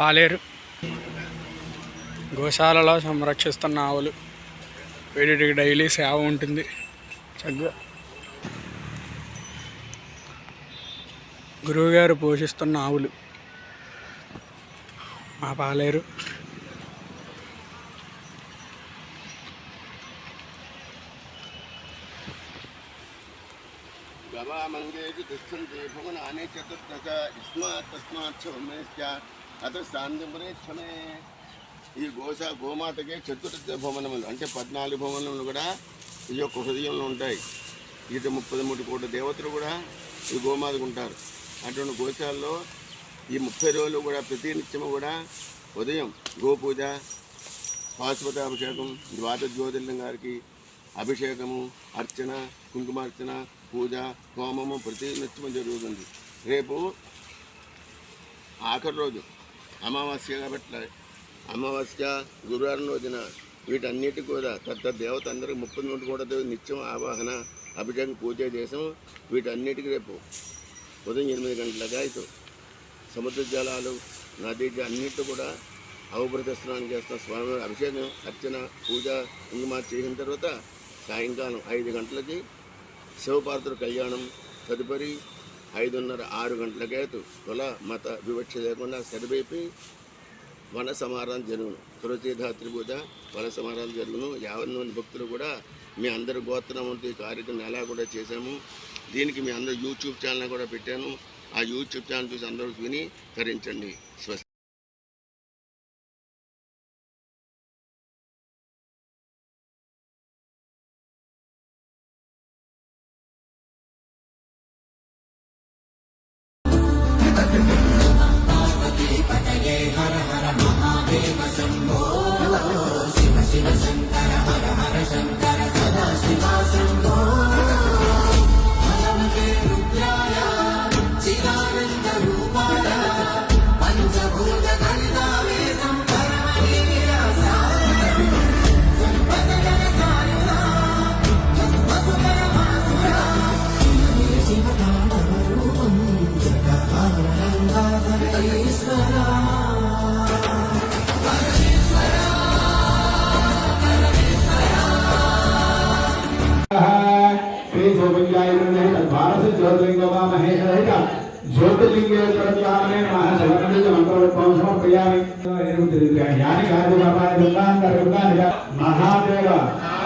పాలేరు. గోశాలలో సంరక్షిస్తున్న ఆవులు. వీటికి డైలీ సేవ ఉంటుంది. చక్కగా. గురువుగారు పోషిస్తున్న ఆవులు. మా పాలేరు. గవామంగేషు తిష్టంతి భువనాని చతుర్దశ ఇస్మాత్ తస్మాత్ సౌమ్యస్య. అతను సాంతిపురే క్షమే ఈ గోస గోమాతకి చతుర్థ భవనములు అంటే పద్నాలుగు భవనములు కూడా ఈ యొక్క హృదయంలో ఉంటాయి. ఈత ముప్పై మూడు కోట్ల దేవతలు కూడా ఈ గోమాతకు ఉంటారు. అటువంటి గోశాల్లో ఈ ముప్పై రోజులు కూడా ప్రతి నిత్యము కూడా ఉదయం గోపూజ పాశుపత అభిషేకం ద్వాదశ జ్యోతిర్లింగ గారికి అభిషేకము అర్చన కుంకుమార్చన పూజ హోమము ప్రతి నిత్యము జరుగుతుంది. రేపు ఆఖరి రోజు అమావాస్య కాబట్టి అమావాస్య గురువారం రోజున వీటన్నిటి కూడా తత్త దేవత అందరికి ముప్పై నుండి కూడా నిత్యం ఆవాహన అభిషేకం పూజ చేసాం. వీటన్నిటికీ రేపు ఉదయం ఎనిమిది గంటలగా ఇటు సముద్ర జలాలు నదీ అన్నిటి కూడా అవభృత స్నానం చేస్తాం. స్వామి అభిషేకం అర్చన పూజ ఇంకమా చేసిన తర్వాత సాయంకాలం ఐదు గంటలకి శివపార్వతుల కళ్యాణం తదుపరి ఐదున్నర ఆరు గంటలకే కుల మత వివక్ష లేకుండా సరిపేపి వన సమారాలు జరుగును. తులసీధాత్రి పూజ వన సమారాలు జరుగును. యావన్ మంది భక్తులు కూడా మీ అందరి గోత్రం వంటి కార్యక్రమం ఎలా కూడా చేశాము దీనికి మీ అందరు యూట్యూబ్ ఛానల్ కూడా పెట్టాను. ఆ యూట్యూబ్ ఛానల్ చూసి అందరూ విని తరించండి. స్వస్తి Amazing సౌభ్యాయ భారత మహాదేవ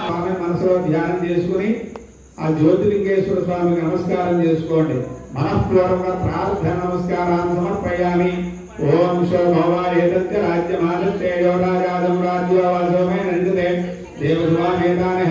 స్వామి మనసులో ధ్యానం చేసుకుని ఆ జ్యోతిలింగేశ్వర స్వామికి నమస్కారం చేసుకోండి. మనఃపూర్వక ప్రార్థన నమస్కారాన్ని సమర్పయామి. ఓం శోభవాయ ఏతత్య రాజ్యమాదత్తేయో రాజాదం రాజ్యో నందితే దేవస్వామేతాని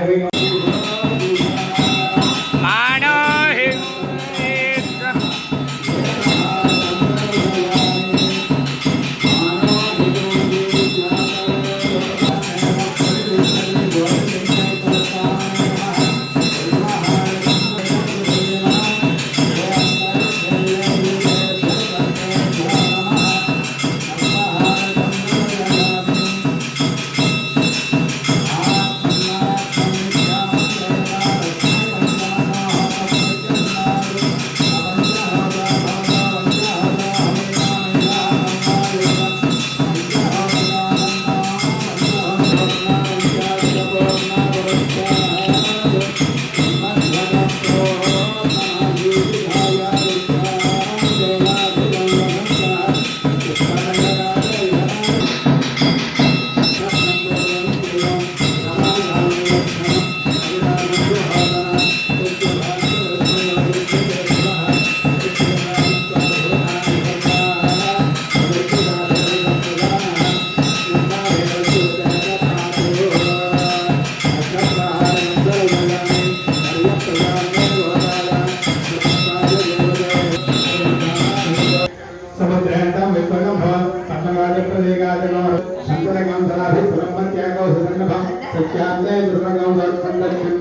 समुद्रेन्द्रं विपन्नं भवन् सन्नगाजप्रदेगादिगं शङ्करगं धराभि सुरम्भत्यागौ सुरण्डभं सत्यान्ते दुर्गं वर्तन्दक्षं